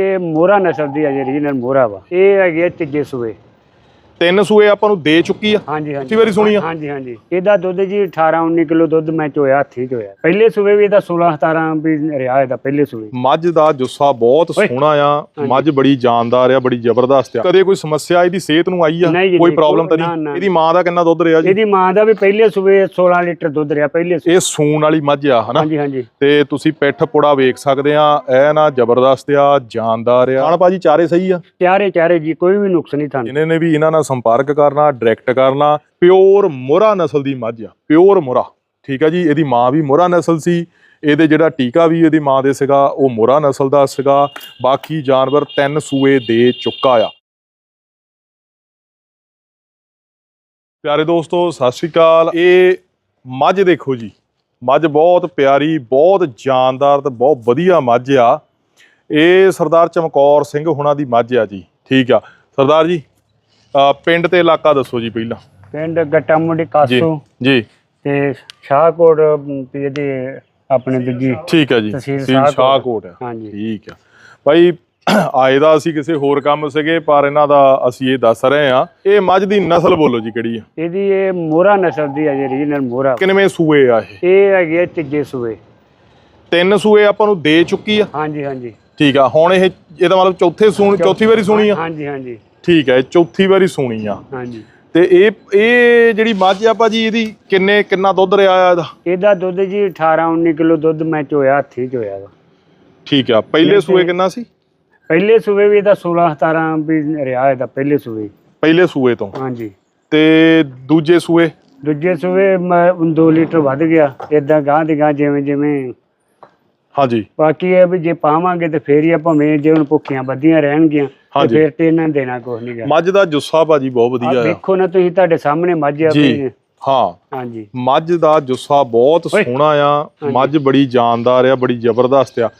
ਇਹ ਮੋਹਰਾ ਨਸਲ ਦੀ ਅਜੇ ਰੀਜਨਲ ਮੋਹਰਾ ਵਾ। ਇਹ ਹੈਗੀ ਆ ਤੀਜੇ ਸੂਏ। ਤਿੰਨ ਸੂਏ ਆਪਾਂ ਨੂੰ ਦੇ ਚੁੱਕੀ ਆ? ਹਾਂਜੀ ਹਾਂਜੀ। ਪਿਛਲੀ ਵਾਰੀ ਸੁਣੀ ਆ? ਹਾਂਜੀ ਹਾਂਜੀ। ਇਹਦਾ ਦੁੱਧ ਜੀ 18 19 ਕਿਲੋ ਦੁੱਧ ਮੈਂ ਚੋਇਆ ਹੱਥੀ ਚੋਇਆ। ਪਹਿਲੇ ਸੂਏ ਵੀ ਇਹਦਾ 16 17 ਵੀ ਰਿਹਾ ਇਹਦਾ ਪਹਿਲੇ ਸੂਏ। ਮੱਝ ਦਾ ਜੁੱਸਾ ਬਹੁਤ। ਸੋਹਣਾ ਆ। ਮੱਝ ਬੜੀ ਜਾਨਦਾਰ ਆ ਬੜੀ ਜ਼ਬਰਦਸਤ ਆ। ਕਦੇ ਕੋਈ ਸਮੱਸਿਆ ਇਹਦੀ ਸਿਹਤ ਨੂੰ ਆਈ ਆ? ਕੋਈ ਪ੍ਰੋਬਲਮ ਤਾਂ ਨਹੀਂ। ਇਹਦੀ ਮਾਂ ਦਾ ਕਿੰਨਾ ਦੁੱਧ ਰਿਹਾ ਜੀ? ਇਹਦੀ ਮਾਂ ਦਾ ਵੀ ਪਹਿਲੇ ਸੂਏ 16 ਲੀਟਰ ਦੁੱਧ ਰਿਹਾ ਪਹਿਲੇ ਸੂਏ। ਇਹ ਸੂਣ ਵਾਲੀ ਮੱਝ ਆ ਹਨਾ? ਹਾਂਜੀ ਹਾਂਜੀ। ਤੇ ਤੁਸੀਂ ਪਿੱਠ ਪੁੜਾ ਵੇਖ ਸਕਦੇ ਆ ਐ ਨਾ ਜ਼ਬਰਦਸਤ ਆ ਜਾਨਦਾਰ ਆ। ਖਾਣ ਭਾਜੀ ਚਾਰੇ ਸਹੀ ਆ? ਚਾਰੇ ਚਾਰੇ ਜੀ ਕੋਈ ਵੀ ਨੁਕਸ ਨਹੀਂ ਤੁਹਾਨੂੰ। ਜਿਨ੍ਹਾਂ ਨੇ ਵੀ ਇਹਨਾਂ ਨਾਲ ਸੰਪਰਕ ਕਰਨਾ ਡਾਇਰੈਕਟ ਕਰਨਾ ਪਿਓਰ ਮੋਰਾ ਨਸਲ ਦੀ ਮੱਝ ਆ ਪਿਓਰ ਮੋਰਾ ਠੀਕ ਆ ਜੀ? ਇਹਦੀ ਮਾਂ ਵੀ ਮੋਰਾ ਨਸਲ ਸੀ, ਇਹਦੇ ਜਿਹੜਾ ਟੀਕਾ ਵੀ ਇਹਦੀ ਮਾਂ ਦੇ ਸੀਗਾ, ਉਹ ਮੋਰਾ ਨਸਲ ਦਾ ਸੀਗਾ, ਬਾਕੀ ਜਾਨਵਰ ਤਿੰਨ ਸੂਏ ਦੇ ਚੁੱਕਾ ਆ। ਪਿਆਰੇ ਦੋਸਤੋ, ਸਤਿ ਸ਼੍ਰੀ ਅਕਾਲ। ਇਹ ਮੱਝ ਦੇਖੋ ਜੀ, ਮੱਝ ਬਹੁਤ ਪਿਆਰੀ, ਬਹੁਤ ਜਾਨਦਾਰ ਤੇ ਬਹੁਤ ਵਧੀਆ ਮੱਝ ਆ। ਇਹ ਸਰਦਾਰ ਚਮਕੌਰ ਸਿੰਘ ਹੁਣਾਂ ਦੀ ਮੱਝ ਆ ਜੀ, ਠੀਕ ਆ। ਸਰਦਾਰ ਜੀ ਪਿੰਡ ਤੇ ਇਲਾਕਾ ਦੱਸੋ ਜੀ ਪਹਿਲਾਂ। ਪਿੰਡ ਗੱਟਾ ਮੁੰਡੀ ਜੀ ਕਾਸੂ ਜੀ। ਤੇ ਸ਼ਾਹਕੋਟ ਇਹਦੇ ਆਪਣੇ ਦੂਜੀ ਠੀਕ ਹੈ ਜੀ। ਤਹਿਸੀਲ ਸ਼ਾਹਕੋਟ। ਹਾਂਜੀ। ਠੀਕ ਆ ਭਾਈ ਆਏ ਦਾ ਅਸੀਂ ਕਿਸੇ ਹੋਰ ਕੰਮ ਸੀਗੇ ਪਰ ਇਹਨਾਂ ਦਾ ਅਸੀਂ ਇਹ ਦੱਸ ਰਹੇ ਆ ਇਹ ਮੱਝ ਦੀ ਨਸਲ ਬੋਲੋ ਜੀ ਕਿਹੜੀ ਆ? ਇਹਦੀ ਇਹ ਮੋਹਰਾ ਨਸਲ ਦੀ ਅਜੇ ਰੀਜਨਲ ਮੋਹਰਾ। ਕਿੰਨਵੇਂ ਸੂਏ ਆ ਇਹ? ਇਹ ਹੈਗੀ ਤੀਜੇ ਸੂਏ। ਤਿੰਨ ਸੂਏ ਆਪਾਂ ਨੂੰ ਦੇ ਚੁੱਕੀ ਆ? ਹਾਂਜੀ ਹਾਂਜੀ। ਠੀਕ ਆ। ਹੁਣ ਇਹ ਇਹਦਾ ਮਤਲਬ ਚੌਥੇ ਸੂਣ ਚੌਥੀ ਵਾਰੀ ਸੁਣੀ ਆ? ਹਾਂਜੀ ਹਾਂਜੀ। ਠੀਕ ਹੈ ਇਹ ਚੌਥੀ ਵਾਰੀ ਸੁਣੀ ਆ। ਹਾਂਜੀ। ਤੇ ਇਹ ਇਹ ਜਿਹੜੀ ਮੱਝ ਆ ਭਾਜੀ ਇਹਦੀ ਕਿੰਨੇ ਕਿੰਨਾ ਦੁੱਧ ਰਿਹਾ ਆ ਇਹਦਾ? ਇਹਦਾ ਦੁੱਧ ਜੀ 18 19 ਕਿਲੋ ਦੁੱਧ ਮੈਂ ਚੋਇਆ ਹੱਥੀ ਚੋਇਆ ਵਾ। ਠੀਕ ਆ ਪਹਿਲੇ ਸੂਏ ਕਿੰਨਾ ਸੀ? ਪਹਿਲੇ ਸੂਏ ਵੀ ਇਹਦਾ 16 17 ਵੀ ਰਿਹਾ ਇਹਦਾ ਪਹਿਲੇ ਸੂਏ। ਪਹਿਲੇ ਸੂਏ ਤੋਂ। ਹਾਂਜੀ। ਤੇ ਦੂਜੇ ਸੂਏ? ਦੂਜੇ ਸੂਏ 2 ਲੀਟਰ ਵੱਧ ਗਿਆ ਇਦਾਂ ਗਾਂ ਦੀ ਗਾਂ ਜਿਵੇਂ ਜਿਵੇਂ। ਹਾਂਜੀ। ਬਾਕੀ ਇਹ ਵੀ ਜੇ ਪਾਵਾਂਗੇ ਤੇ ਫੇਰ ਹੀ ਆ ਭਾਵੇਂ ਜੇ ਹੁਣ ਭੁੱਖੀਆਂ ਵੱਧੀਆਂ ਰਹਿਣਗੀਆਂ। ਹਾਂਜੀ। ਫੇਰ ਤੇ ਇਹਨਾਂ ਨੇ ਦੇਣਾ ਕੁਝ ਨਹੀਂ ਗਾ। ਮੱਝ ਦਾ ਜੁੱਸਾ ਭਾਜੀ ਬਹੁਤ ਵਧੀਆ ਆ। ਦੇਖੋ ਨਾ ਤੁਸੀਂ ਤੁਹਾਡੇ ਸਾਹਮਣੇ ਮੱਝ ਆ ਜੀ ਪਈ। ਹਾਂ। ਹਾਂਜੀ। ਮੱਝ ਦਾ ਜੁੱਸਾ ਬਹੁਤ। ਸੋਹਣਾ ਆ। ਮੱਝ ਬੜੀ ਜਾਨਦਾਰ ਆ ਬੜੀ ਜ਼ਬਰਦਸਤ ਆ।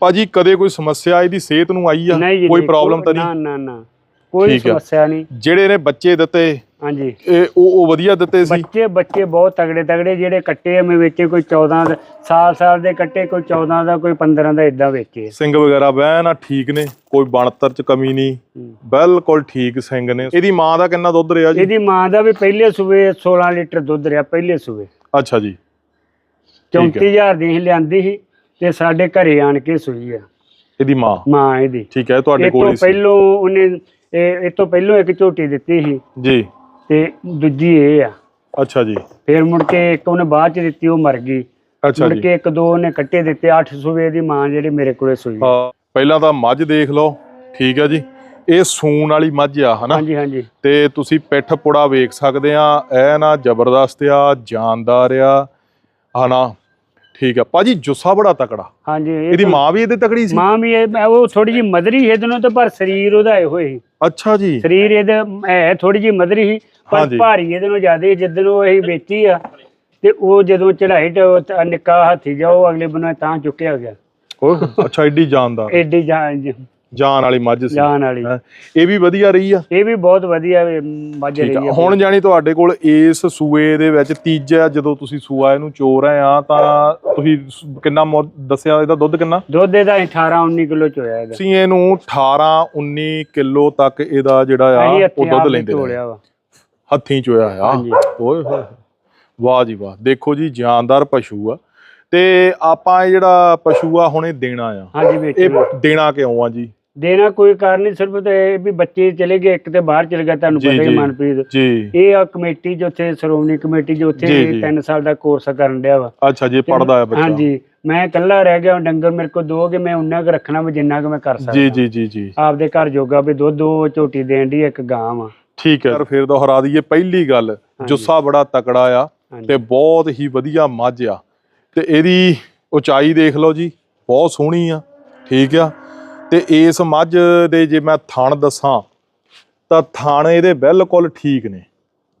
ਭਾਜੀ ਕਦੇ ਕੋਈ ਸਮੱਸਿਆ ਇਹਦੀ ਸਿਹਤ ਨੂੰ ਆਈ ਆ? ਨਹੀਂ ਜੀ ਕੋਈ ਨਹੀਂ, ਪ੍ਰੋਬਲਮ ਤਾਂ ਨਾ ਨਹੀਂ? ਨਾ ਨਾ। ਕੋਈ ਠੀਕ ਆ। ਸਮੱਸਿਆ ਨਹੀਂ। ਜਿਹੜੇ ਨੇ ਬੱਚੇ ਦਿੱਤੇ ਹਾਂਜੀ। ਇਹ ਉਹ ਉਹ ਵਧੀਆ ਦਿੱਤੇ ਸੀ। ਬੱਚੇ ਬੱਚੇ ਬਹੁਤ ਤਗੜੇ ਤਗੜੇ ਜਿਹੜੇ ਕੱਟੇ ਆ ਮੈਂ ਵੇਚੇ ਕੋਈ 14 ਦੇ- ਸਾਲ ਸਾਲ ਦੇ ਕੱਟੇ ਕੋਈ 14 ਦਾ ਕੋਈ 15 ਦਾ ਇਦਾਂ ਵੇਚੇ ਆ। ਸਿੰਘ ਵਗੈਰਾ ਬਹਿ ਨਾ ਠੀਕ ਨੇ ਕੋਈ ਬਣਤਰ ਚ ਕਮੀ ਨਹੀਂ। ਹੂੰ। ਬਿਲਕੁਲ ਠੀਕ ਸਿੰਘ ਨੇ। ਇਹਦੀ ਮਾਂ ਦਾ ਕਿੰਨਾ ਦੁੱਧ ਰਿਹਾ ਜੀ? ਇਹਦੀ ਮਾਂ ਦਾ ਵੀ ਪਹਿਲੇ ਸੂਏ 16 ਲੀਟਰ ਦੁੱਧ ਰਿਹਾ ਪਹਿਲੇ ਸੂਏ। ਅੱਛਾ ਜੀ। ਠੀਕ ਹੈ 34000 ਦੀ ਹੀ ਲਿਆਂਦੀ ਸੀ ਤੇ ਸਾਡੇ ਘਰੇ ਆਣ ਕੇ ਸੂਈ ਆ। ਇਹਦੀ ਮਾਂ? ਮਾਂ ਇਹਦੀ। ਠੀਕ ਹੈ ਇਹ ਤੁਹਾਡੇ ਇਹ ਕੋਲ ਤੋਂ ਹੀ ਸੀ। ਪਹਿਲੋਂ ਉਹਨੇ ਇਹ ਇਹ ਤੋਂ ਪਹਿਲੋਂ ਇੱਕ ਝੋਟੀ ਦਿੱਤੀ ਸੀ। ਜੀ। ਤੇ ਦੂਜੀ ਇਹ ਆ। ਅੱਛਾ ਜੀ। ਫਿਰ ਮੁੜ ਕੇ ਇੱਕ ਉਹਨੇ ਬਾਅਦ ਚ ਦਿੱਤੀ ਉਹ ਮਰ ਗਈ। ਅੱਛਾ ਮੁੜ ਜੀ। ਕੇ ਇੱਕ ਦੋ ਉਹਨੇ ਕੱਟੇ ਦਿੱਤੇ 8 ਸੂਏ ਦੀ ਮਾਂ ਜਿਹੜੀ ਮੇਰੇ ਕੋਲੇ ਸੂਈ। ਆ। ਹਾਂ, ਪਹਿਲਾਂ ਤਾਂ ਮੱਝ ਦੇਖ ਲਓ ਠੀਕ ਹੈ ਜੀ। ਇਹ ਸੂਣ ਵਾਲੀ ਮੱਝ ਆ ਹਨਾ? ਹਾਂਜੀ ਹਾਂਜੀ। ਤੇ ਤੁਸੀਂ ਪਿੱਠ ਪੁੜਾ ਵੇਖ ਸਕਦੇ ਆ ਐ ਨਾ ਜ਼ਬਰਦਸਤ ਆ ਜਾਨਦਾਰ ਆ ਹਨਾ? ਠੀਕ ਆ। ਭਾਜੀ ਜੁੱਸਾ ਬੜਾ ਤਕੜਾ। ਹਾਂਜੀ ਇਹ ਇਹਦੀ ਮਾਂ ਵੀ ਇਹਦੇ ਤਕੜੀ ਸੀ? ਮਾਂ ਵੀ ਇਹ ਉਹ ਥੋੜੀ ਜੀ ਮਦਰੀ ਇਹਦੇ ਨੂੰ ਤੇ ਪਰ ਸਰੀਰ ਉਹਦਾ ਇਹੋ ਹੀ ਅੱਛਾ ਜੀ। ਸਰੀਰ ਇਹਦਾ ਹੈ ਥੋੜੀ ਜੀ ਮਦਰੀ ਸੀ ਪਰ ਹਾਂਜੀ। ਭਾਰੀ ਇਹਦੇ ਨੂੰ ਜ਼ਿਆਦਾ ਜਿੱਦਣ ਉਹ ਅਸੀਂ ਵੇਚੀ ਆ ਤੇ ਉਹ ਜਦੋਂ ਚੜਾਈ ਤੇ ਨਿੱਕਾ ਹਾਥੀ ਜਾਓ ਅਗਲੇ ਬੰਨੇ ਤਾਂ ਚੁੱਕਿਆ ਗਿਆ। ਓਏ ਅੱਛਾ ਐਡੀ ਜਾਨਦਾਰ। ਐਡੀ ਜਾਨ ਜਾਨ ਵਾਲੀ ਮੱਝ ਸੀ। ਜਾਨ ਵਾਲੀ। ਹੈਂ। ਇਹ ਵੀ ਵਧੀਆ ਰਹੀ ਆ? ਇਹ ਵੀ ਬਹੁਤ ਵਧੀਆ ਵੀ ਮੱਝ ਠੀਕ ਰਹੀ ਆ। ਹੁਣ ਜਾਨੀ ਤੁਹਾਡੇ ਕੋਲ ਇਸ ਸੂਏ ਦੇ ਵਿੱਚ ਤੀਜਾ ਜਦੋਂ ਤੁਸੀਂ ਸੂਆ ਇਹਨੂੰ ਚੋ ਰਹੇ ਆ ਤਾਂ ਤੁਸੀਂ ਸ- ਕਿੰਨਾ ਮੁੱਲ ਦੱਸਿਆ ਇਹਦਾ ਦੁੱਧ ਕਿੰਨਾ? ਦੁੱਧ ਇਹਦਾ 18 19 ਕਿਲੋ ਚ ਹੋਇਆ ਇਹਦਾ। ਅਸੀਂ ਇਹਨੂੰ 18 19 ਕਿਲੋ ਤੱਕ ਇਹਦਾ ਜਿਹੜਾ ਆ ਉਹ ਦੁੱਧ ਲੈਂਦੇ। ਢੋਲਿਆ ਵਾ। ਹੱਥੀਂ ਚੋਇਆ ਆ। ਹਾਂਜੀ। ਓਏ ਹੋਏ ਵਾਹ ਜੀ ਵਾਹ। ਦੇਖੋ ਜੀ ਜਾਨਦਾਰ ਪਸ਼ੂ ਆ। ਤੇ ਆਪਾਂ ਇਹ ਜਿਹੜਾ ਪਸ਼ੂ ਆ ਹੁਣੇ ਦੇਣਾ ਆ। ਹਾਂਜੀ ਵਿੱਚ ਇਹ ਦੇਣਾ ਕਿਉਂ ਆ ਜੀ? ਦੇਣਾ ਕੋਈ ਕਾਰਨ ਨਹੀਂ ਸਿਰਫ ਤੇ ਇਹ ਵੀ ਬੱਚੇ ਚਲੇ ਗਏ ਇੱਕ ਤੇ ਬਾਹਰ ਚਲ ਗਿਆ ਤੁਹਾਨੂੰ ਪਤਾ ਹੀ ਜੀ। ਮਨਪ੍ਰੀਤ। ਜੀ। ਇਹ ਆ ਕਮੇਟੀ ਜੋ ਉੱਥੇ ਸ਼੍ਰੋਮਣੀ ਕਮੇਟੀ ਜੋ ਉੱਥੇ ਜੀ, ਜੀ। 3 ਸਾਲ ਦਾ ਕੋਰਸ ਕਰਨ ਡਿਆ ਵਾ। ਅੱਛਾ ਜੀ ਪੜਦਾ ਆ ਬੱਚਾ। ਹਾਂਜੀ ਮੈਂ ਇਕੱਲਾ ਰਹਿ ਗਿਆ ਡੰਗਰ ਮੇਰੇ ਕੋਲ ਦੋਗੇ ਮੈਂ ਉਨਾ ਕੁ ਰੱਖਣਾ ਵਾ ਜਿੰਨਾ ਕੁ ਮੈਂ ਕਰ ਸਕਦਾ। ਜੀ ਜੀ ਜੀ ਜੀ। ਆਪਦੇ ਘਰ ਜੋਗਾ ਵੀ ਦੁੱਧ ਦੋ ਝੋਟੀ ਦੇਣ ਦੀ ਇੱਕ ਗਾਂ ਵਾ। ਠੀਕ ਹੈ। ਫਿਰ ਦੁਹਰਾ ਦਈਏ ਪਹਿਲੀ ਗੱਲ ਜੁੱਸਾ ਬੜਾ ਤਕੜਾ ਆ। ਤੇ ਬਹੁਤ ਹੀ ਵਧੀਆ ਮੱਝ ਆ। ਤੇ ਇਹਦੀ ਉਚਾਈ ਦੇਖ ਲਓ ਜੀ ਬਹੁਤ ਸੋਹਣੀ ਆ। ਠੀਕ ਆ। ਤੇ ਇਸ ਮੱਝ ਦੇ ਜੇ ਮੈਂ ਥਣ ਦੱਸਾਂ ਤਾਂ ਥਣ ਇਹਦੇ ਬਿਲਕੁਲ ਠੀਕ ਨੇ।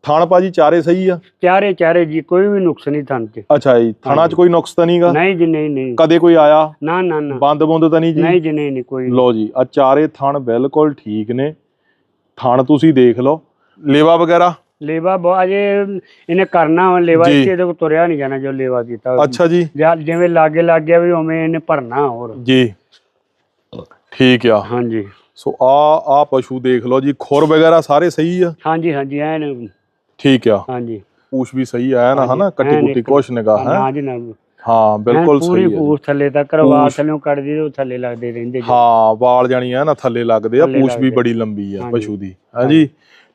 ਥਣ ਭਾਜੀ ਚਾਰੇ ਸਹੀ ਆ? ਚਾਰੇ ਚਾਰੇ ਜੀ ਕੋਈ ਵੀ ਨੁਕਸ ਨਹੀਂ ਥਣ ਚ ਅੱਛਾ ਜੀ ਥਣਾ 'ਚ ਕੋਈ ਨੁਕਸ ਤਾਂ ਨਹੀਂਗਾ? ਨਹੀਂ ਜੀ ਨਹੀਂ ਨਹੀਂ। ਕਦੇ ਕੋਈ ਆਇਆ? ਨਾ ਨਾ ਨਾ। ਬੰਦ ਬੁੰਦ ਤਾਂ ਨਹੀਂ ਜੀ? ਨਹੀਂ ਜੀ ਨਹੀਂ ਨਹੀਂ ਕੋਈ ਲਓ ਜੀ ਆ ਚਾਰੇ ਥਣ ਬਿਲਕੁਲ ਠੀਕ ਨੇ। ਥਣ ਤੁਸੀਂ ਦੇਖ ਲਓ। ਲੇਵਾ ਵਗੈਰਾ? ਲੇਵਾ ਅਜੇ ਇਹਨੇ ਕਰਨਾ ਲੇਵਾ। ਇੱਥੇ ਕੋਲ ਤੁਰਿਆ ਨਹੀਂ ਜਾਣਾ ਜੋ ਲੇਵਾ ਕੀਤਾ ਅੱਛਾ ਜੀ। ਜਾਂ ਜਿਵੇਂ ਲਾਗੇ ਲੱਗ ਗਿਆ ਵੀ ਉਵੇਂ ਇਹਨੇ ਭਰਨਾ ਹੋਰ। ਜੀ। ਠੀਕ ਆ। ਹਾਂਜੀ। ਸੋ ਆ ਆ ਪਸ਼ੂ ਦੇਖ ਲਓ ਜੀ ਖੁਰ ਵਗੈਰਾ ਸਾਰੇ ਸਹੀ ਆ? ਹਾਂਜੀ ਹਾਂਜੀ ਐਨ ਠੀਕ ਆ। ਹਾਂਜੀ। ਪੂਛ ਵੀ ਸਹੀ ਆ ਨਾ ਹਾਂਜੀ, ਹਨਾ? ਕੱਟੀ ਕੁੱਟੀ ਕੁਛ ਨਿਗਾਹ ਹੈ? ਨਾ ਜੀ ਨਾ ਹਾਂ ਬਿਲਕੁਲ ਪੂਰੀ ਸਹੀ ਹੈ ਜੀ। ਪੂਛ ਥੱਲੇ ਤੱਕ ਪੂਛ- ਥੱਲੇ ਕੱਢਦੀ ਤੇ ਉਹ ਥੱਲੇ ਲੱਗਦੇ ਰਹਿੰਦੇ ਜੀ। ਹਾਂ ਵਾਲ ਜਾਨੀ ਆ ਨਾ ਥੱਲੇ ਲੱਗਦੇ ਆ ਪੂਛ ਵੀ। ਬੜੀ ਲੰਬੀ ਆ ਹਾਂਜੀ। ਪਸ਼ੂ ਦੀ। ਹਾਂਜੀ।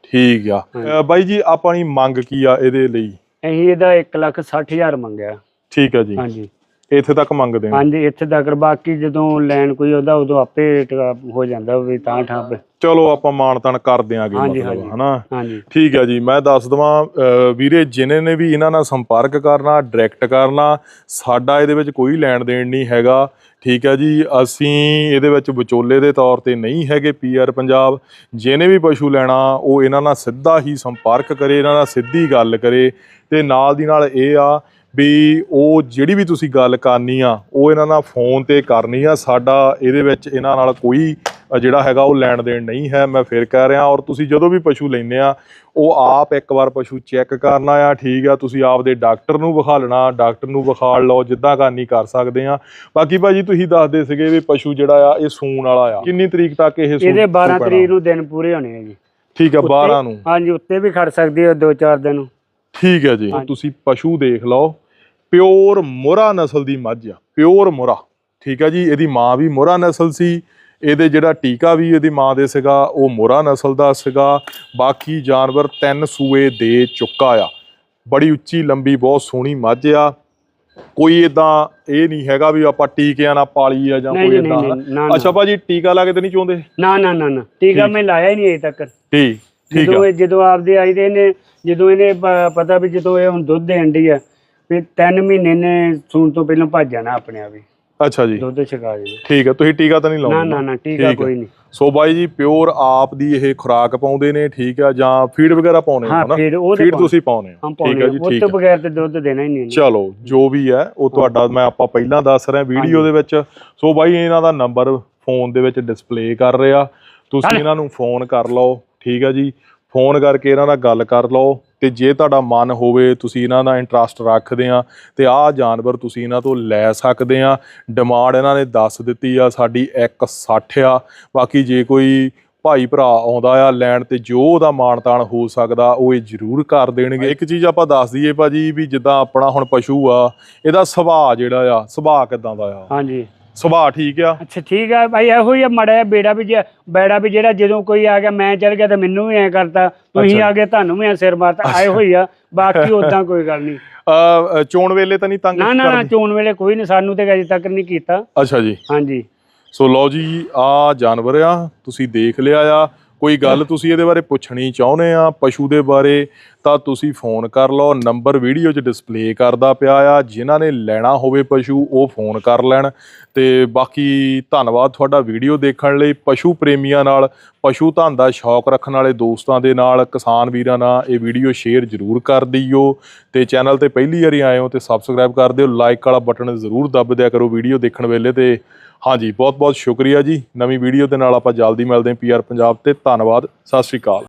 ਠੀਕ ਆ। ਹਾਂਜੀ। ਬਾਈ ਜੀ ਆਪਣੀ ਮੰਗ ਕੀ ਆ ਇਹਦੇ ਲਈ? ਅਸੀਂ ਇਹਦਾ 1 ਲੱਖ 60 ਹਜ਼ਾਰ ਮੰਗਿਆ। ਠੀਕ ਆ ਜੀ। ਹਾਂਜੀ। ਇੱਥੇ ਤੱਕ ਮੰਗਦੇ ਆ ਹਾਂਜੀ ਇੱਥੇ ਤੱਕ। ਬਾਕੀ ਜਦੋਂ ਲੈਣ ਕੋਈ ਉਹਦਾ ਉਦੋਂ ਆਪੇ ਰੇਟ ਹੋ ਜਾਂਦਾ ਵੀ ਤਾਂ ਠਾਂ ਪੇ ਚਲੋ ਆਪਾਂ ਮਾਨਤਨ ਕਰ ਦਿਆਂਗੇ ਹਾਂਜੀ, ਮਤਲਬ ਹਾਂਜੀ। ਹਨਾ? ਹਾਂਜੀ। ਠੀਕ ਹੈ ਜੀ ਮੈਂ ਦੱਸ ਦਵਾਂ ਵੀਰੇ ਜਿਨ੍ਹਾਂ ਨੇ ਵੀ ਇਹਨਾਂ ਨਾਲ ਸੰਪਰਕ ਕਰਨਾ ਡਾਇਰੈਕਟ ਕਰਨਾ ਸਾਡਾ ਇਹਦੇ ਵਿੱਚ ਕੋਈ ਲੈਣ ਦੇਣ ਨਹੀਂ ਹੈਗਾ। ਠੀਕ ਹੈ ਜੀ ਅਸੀਂ ਇਹਦੇ ਵਿੱਚ ਵਿਚੋਲੇ ਦੇ ਤੌਰ ਤੇ ਨਹੀਂ ਹੈਗੇ ਪੀਆਰ ਪੰਜਾਬ। ਜਿਹਨੇ ਵੀ ਪਸ਼ੂ ਲੈਣਾ ਉਹ ਇਹਨਾਂ ਨਾਲ ਸਿੱਧਾ ਹੀ ਸੰਪਰਕ ਕਰੇ ਇਹਨਾਂ ਨਾਲ ਸਿੱਧੀ ਗੱਲ ਕਰੇ। ਤੇ ਨਾਲ ਦੀ ਨਾਲ ਇਹ ਆ ਵੀ ਉਹ ਜਿਹੜੀ ਵੀ ਤੁਸੀਂ ਗੱਲ ਕਰਨੀ ਆ ਉਹ ਇਹਨਾਂ ਨਾਲ ਫੋਨ ਤੇ ਕਰਨੀ ਆ। ਸਾਡਾ ਇਹਦੇ ਵਿੱਚ ਇਹਨਾਂ ਨਾਲ ਕੋਈ ਜਿਹੜਾ ਹੈਗਾ ਉਹ ਲੈਣ ਦੇਣ ਨਹੀਂ ਹੈ ਮੈਂ ਫਿਰ ਕਹਿ ਰਿਹਾ। ਔਰ ਤੁਸੀਂ ਜਦੋਂ ਵੀ ਪਸ਼ੂ ਲੈਂਦੇ ਆ ਉਹ ਆਪ ਇੱਕ ਵਾਰ ਪਸ਼ੂ ਚੈੱਕ ਕਰਨਾ ਆ ਠੀਕ ਆ ਤੁਸੀਂ ਆਪਦੇ ਡਾਕਟਰ ਨੂੰ ਵਿਖਾ ਲੈਣਾ ਡਾਕਟਰ ਨੂੰ ਵਿਖਾਲ ਲਓ ਜਿੱਦਾਂ ਕਰਨੀ ਕਰ ਸਕਦੇ ਆ। ਬਾਕੀ ਭਾਜੀ ਤੁਸੀਂ ਦੱਸਦੇ ਸੀਗੇ ਵੀ ਪਸ਼ੂ ਜਿਹੜਾ ਆ ਇਹ ਸੂਣ ਵਾਲਾ ਆ। ਕਿੰਨੀ ਤਰੀਕ ਤੱਕ ਇਹ ਸੂਣ ਇਹਦੇ 12 ਸੂ ਪੈਣਾ? ਤਰੀਕ ਨੂੰ ਦਿਨ ਪੂਰੇ ਹੋਣੇ ਆ ਜੀ। ਠੀਕ ਆ ਉੱਤੇ- 12 ਨੂੰ। ਹਾਂਜੀ ਉੱਤੇ ਵੀ ਖੜ ਸਕਦੀ ਹੈ 2-4 ਦਿਨ। ਠੀਕ ਹੈ ਜੀ। ਤੁਸੀਂ ਪਸ਼ੂ ਦੇਖ ਲਓ। ਪਿਓਰ ਮੋਰਾ ਨਸਲ ਦੀ ਮੱਝ ਆ ਪਿਓਰ ਮੋਰਾ ਠੀਕ ਹੈ ਜੀ ਇਹਦੀ ਮਾਂ ਵੀ ਮੋਰਾ ਨਸਲ ਸੀ ਇਹਦੇ ਜਿਹੜਾ ਟੀਕਾ ਵੀ ਇਹਦੀ ਮਾਂ ਦੇ ਸੀਗਾ ਉਹ ਮੋਰਾ ਨਸਲ ਦਾ ਸੀਗਾ ਬਾਕੀ ਜਾਨਵਰ ਤਿੰਨ ਸੂਏ ਦੇ ਚੁੱਕਾ ਆ। ਬੜੀ ਉੱਚੀ ਲੰਬੀ ਬਹੁਤ ਸੋਹਣੀ ਮੱਝ ਆ। ਕੋਈ ਇਦਾਂ ਇਹ ਨਹੀਂ ਹੈਗਾ ਵੀ ਆਪਾਂ ਟੀਕਿਆਂ ਨਾਲ ਪਾਲੀ ਆ ਜਾਂ ਕੋਈ ਇਦਾਂ ਅੱਛਾ। ਭਾਜੀ ਟੀਕਾ ਲਾ ਕੇ ਤੇ ਨਹੀਂ ਚਾਹੁੰਦੇ ਨਾ ਨਾ ਨਾ ਨਾ ਟੀਕਾ। ਮੈਂ ਲਾਇਆ ਹੀ ਨਹੀਂ ਅਜੇ ਤੱਕ। ਠੀਕ ਠੀਕ ਜਦੋਂ ਆ। ਜਦੋਂ ਆਪਦੇ ਆਈ ਦੇ ਨੇ ਜਦੋਂ ਇਹਨੇ ਪਤਾ ਵੀ ਜਦੋਂ ਇਹ ਹੁਣ ਦੁੱਧ ਦੇਣ ਦੀ ਆ ਵੀ 3 ਮਹੀਨੇ ਨੇ ਸੂਣ ਤੋਂ ਪਹਿਲਾਂ ਭੱਜ ਜਾਣਾ ਆਪਣੇ ਆਪ ਹੀ। ਅੱਛਾ ਜੀ। ਦੁੱਧ ਛਕਾ ਦੇ ਠੀਕ ਆ ਤੁਸੀਂ ਟੀਕਾ ਤਾਂ ਨਹੀਂ ਨਾ ਲਾਉਂਦੇ? ਨਾ ਨਾ ਟੀਕਾ ਠੀਕ ਆ। ਕੋਈ ਨਹੀਂ। ਸੋ ਬਾਈ ਜੀ ਪਿਓਰ ਆਪ ਦੀ ਇਹ ਖੁਰਾਕ ਪਾਉਂਦੇ ਨੇ ਠੀਕ ਆ ਜਾਂ ਫੀਡ ਵਗੈਰਾ ਪਾਉਣੇ ਹਾਂ ਹੋ ਨਾ ਫੀਡ ਤੁਸੀਂ ਹਮ ਹੋ। ਠੀਕ ਆ। ਜੀ ਠੀਕ ਤੋਂ ਆ ਬਗੈਰ ਤੇ ਦੁੱਧ ਦੇਣਾ ਹੀ ਨਹੀਂ। ਚਲੋ ਜੋ ਵੀ ਹੈ ਉਹ ਤੁਹਾਡਾ ਮੈਂ ਆਪਾਂ ਪਹਿਲਾਂ ਦੱਸ ਰਿਹਾ ਵੀਡੀਓ ਦੇ ਵਿੱਚ। ਸੋ ਬਾਈ ਇਹਨਾਂ ਦਾ ਨੰਬਰ ਫੋਨ ਦੇ ਵਿੱਚ ਡਿਸਪਲੇ ਕਰ ਰਿਹਾ। ਤੁਸੀਂ। ਇਹਨਾਂ ਨੂੰ ਫੋਨ ਕਰ ਲਓ ਠੀਕ ਆ ਜੀ। ਫੋਨ ਕਰਕੇ ਇਹਨਾਂ ਨਾਲ ਗੱਲ ਕਰ ਲਓ। ਤੇ ਜੇ ਤੁਹਾਡਾ ਮਨ ਹੋਵੇ ਤੁਸੀਂ ਇਹਨਾਂ ਦਾ ਇੰਟਰਸਟ ਰੱਖਦੇ ਆ ਤੇ ਆਹ ਜਾਨਵਰ ਤੁਸੀਂ ਇਹਨਾਂ ਤੋਂ ਲੈ ਸਕਦੇ ਆ। ਡਿਮਾਂਡ ਇਹਨਾਂ ਨੇ ਦੱਸ ਦਿੱਤੀ ਆ, ਸਾਡੀ 160 ਆ। ਬਾਕੀ ਜੇ ਕੋਈ ਭਾਈ ਭਰਾ ਆਉਂਦਾ ਆ ਲੈਣ ਤੇ ਜੋ ਉਹਦਾ ਮਾਣਤਾਣ ਹੋ ਸਕਦਾ, ਉਹ ਇਹ ਜ਼ਰੂਰ ਕਰ ਦੇਣਗੇ। ਇੱਕ ਚੀਜ਼ ਆਪਾਂ ਦੱਸ ਦਈਏ ਭਾਜੀ ਵੀ ਜਿੱਦਾਂ ਆਪਣਾ ਹੁਣ ਪਸ਼ੂ ਆ, ਇਹਦਾ ਸੁਭਾਅ ਜਿਹੜਾ ਆ, ਸੁਭਾਅ ਕਿਦਾਂ ਦਾ ਆ? ਹਾਂਜੀ। ਸੁਭਾਅ ਠੀਕ ਆ। ਅੱਛਾ ਠੀਕ ਆ ਭਾਈ ਇਹੋ ਹੀ ਆ ਮੜਾ ਬੇੜਾ ਵੀ ਬੇੜਾ ਵੀ ਜਿਹੜਾ ਜਦੋਂ ਕੋਈ ਆ ਗਿਆ ਮੈਂ ਚੱਲ ਗਿਆ ਤੇ ਮੈਨੂੰ ਵੀ ਐ ਕਰਤਾ। ਤੁਸੀਂ। ਆ ਗਏ ਤੁਹਾਨੂੰ ਵੀ ਐ ਸਿਰ ਮਾਰਤਾ। ਆਏ ਹੋਈ ਆ ਬਾਕੀ ਉਦਾਂ ਕੋਈ ਗੱਲ ਨਹੀਂ। ਅ, ਚੋਣ ਵੇਲੇ ਤਾਂ ਨਹੀਂ ਤੰਗ ਨਾ ਨਾ? ਚੋਣ ਵੇਲੇ ਕੋਈ ਨਹੀਂ ਸਾਨੂੰ ਤੇ ਅਜੇ ਤੱਕ ਨਹੀਂ ਕੀਤਾ। ਅੱਛਾ ਜੀ। ਹਾਂਜੀ। ਸੋ ਲਓ ਜੀ ਆ ਜਾਨਵਰ ਆ ਤੁਸੀਂ ਦੇਖ ਲਿਆ ਆ। ਕੋਈ ਗੱਲ ਤੁਸੀਂ ਇਹਦੇ ਬਾਰੇ ਪੁੱਛਣੀ ਚਾਹੁੰਦੇ ਆ ਪਸ਼ੂ ਦੇ ਬਾਰੇ ਤਾਂ ਤੁਸੀਂ ਫੋਨ ਕਰ ਲਓ ਨੰਬਰ ਵੀਡੀਓ 'ਚ ਡਿਸਪਲੇ ਕਰਦਾ ਪਿਆ ਆ ਜਿਨ੍ਹਾਂ ਨੇ ਲੈਣਾ ਹੋਵੇ ਪਸ਼ੂ ਉਹ ਫੋਨ ਕਰ ਲੈਣ। ਤੇ ਬਾਕੀ ਧੰਨਵਾਦ ਤੁਹਾਡਾ ਵੀਡੀਓ ਦੇਖਣ ਲਈ ਪਸ਼ੂ ਪ੍ਰੇਮੀਆਂ ਨਾਲ ਪਸ਼ੂ ਧਨ ਦਾ ਸ਼ੌਕ ਰੱਖਣ ਵਾਲੇ ਦੋਸਤਾਂ ਦੇ ਨਾਲ ਕਿਸਾਨ ਵੀਰਾਂ ਨਾਲ ਇਹ ਵੀਡੀਓ ਸ਼ੇਅਰ ਜ਼ਰੂਰ ਕਰ ਦਿਓ। ਤੇ ਚੈਨਲ ਤੇ ਪਹਿਲੀ ਵਾਰੀ ਆਏ ਹੋ ਤੇ ਸਬਸਕ੍ਰਾਈਬ ਕਰ ਦਿਓ ਲਾਈਕ ਵਾਲਾ ਬਟਨ ਜ਼ਰੂਰ ਦੱਬ ਦਿਆ ਕਰੋ ਵੀਡੀਓ ਦੇਖਣ ਵੇਲੇ ਤੇ। ਹਾਂਜੀ ਬਹੁਤ ਬਹੁਤ ਸ਼ੁਕਰੀਆ ਜੀ। ਨਵੀਂ ਵੀਡੀਓ ਦੇ ਨਾਲ ਆਪਾਂ ਜਲਦੀ ਮਿਲਦੇ ਹਾਂ ਪੀਆਰ ਪੰਜਾਬ ਤੇ। ਧੰਨਵਾਦ, ਸਤਿ ਸ਼੍ਰੀ ਅਕਾਲ।